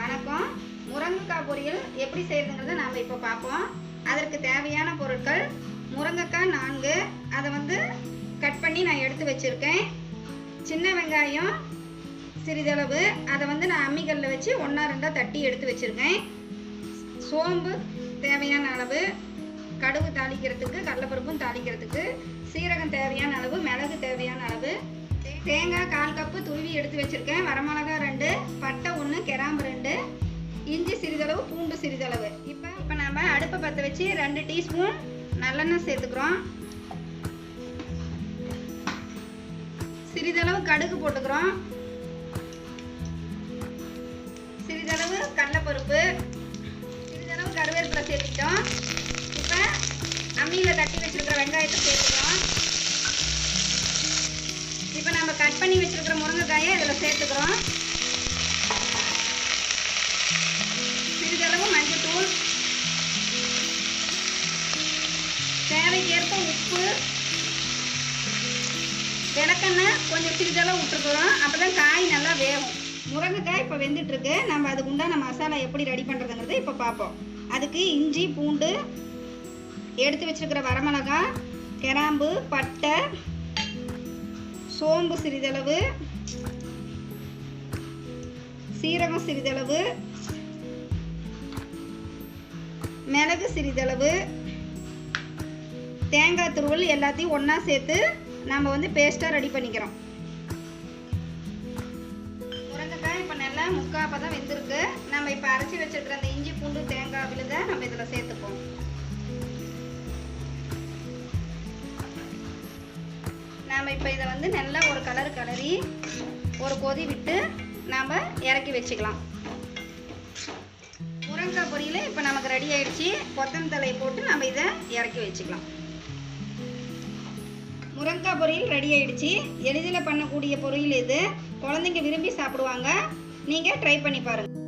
வணக்கம். முருங்கைக்காய் பொரியல் எப்படி செய்யறதுங்கிறத நாம் இப்போ பார்ப்போம். அதற்கு தேவையான பொருட்கள் முருங்கைக்காய் நான்கு. அதை வந்து கட் பண்ணி நான் எடுத்து வச்சுருக்கேன். சின்ன வெங்காயம் சிறிதளவு. அதை வந்து நான் அம்மிக்கல்லில் வச்சு ஒன்றா ரெண்டாக தட்டி எடுத்து வச்சுருக்கேன். சோம்பு தேவையான அளவு. கடுகு தாளிக்கிறதுக்கு கடலப்பருப்பும் தாளிக்கிறதுக்கு. சீரகம் தேவையான அளவு. மிளகு தேவையான அளவு. தேங்காய் கால் கப்பு துருவி எடுத்து வச்சுருக்கேன். வரமிளகா ரெண்டு. பட்டை ஒன்று சிறிதளவு. இப்போ இப்போ நம்ம அடுப்பை பற்ற வச்சு ரெண்டு டீஸ்பூன் நல்லெண்ணெய் சேர்த்துக்கிறோம். சிறிதளவு கடுகு போட்டுக்கிறோம். சிறிதளவு கடலைப்பருப்பு. சிறிதளவு கருவேப்பிலை சேர்த்துக்கிட்டோம் இப்போ அம்மியில் தட்டி வச்சுருக்கிற வெங்காயத்தை சேர்த்துக்கிறோம். இப்போ நம்ம கட் பண்ணி வச்சுருக்கிற முருங்கைக்காயை இதில் சேர்த்துக்கிறோம். விளக்கெண்ணெய் கொஞ்சம் சிறிதளவு விட்டுருக்குறோம். அப்போ தான் காய் நல்லா வேகும். முருங்கைக்காய் இப்போ வெந்துட்டுருக்கு. நம்ம அதுக்கு உண்டான மசாலா எப்படி ரெடி பண்ணுறதுங்கிறத இப்போ பார்ப்போம் அதுக்கு இஞ்சி பூண்டு எடுத்து வச்சிருக்கிற வரமிளகாய் கிராம்பு பட்டை சோம்பு சிறிதளவு சீரகம் சிறிதளவு மிளகு சிறிதளவு தேங்காய் துருவல் எல்லாத்தையும் ஒன்றா சேர்த்து நம்ம வந்து பேஸ்ட்டாக ரெடி பண்ணிக்கிறோம். முருங்கைக்காய் இப்போ நல்லா முக்காப்ப தான் வெந்திருக்கு. நம்ம இப்போ அரைச்சி வச்சுருக்கிற அந்த இஞ்சி பூண்டு தேங்காய் விழுத நம்ம இதில் சேர்த்துப்போம். நாம் இப்போ இதை வந்து நல்லா ஒரு கலர் கலரி ஒரு கொதி விட்டு நாம் இறக்கி வச்சுக்கலாம். முருங்கைக்காய் பொரியல் இப்போ நமக்கு ரெடி ஆயிடுச்சு. கொத்தமல்லி போட்டு நம்ம இதை இறக்கி வச்சுக்கலாம். முருங்கைக்காய் பொரியல் ரெடி ஆயிடுச்சு. எளிதில் பண்ணக்கூடிய பொரியல் இது. குழந்தைங்க விரும்பி சாப்பிடுவாங்க. நீங்கள் ட்ரை பண்ணி பாருங்கள்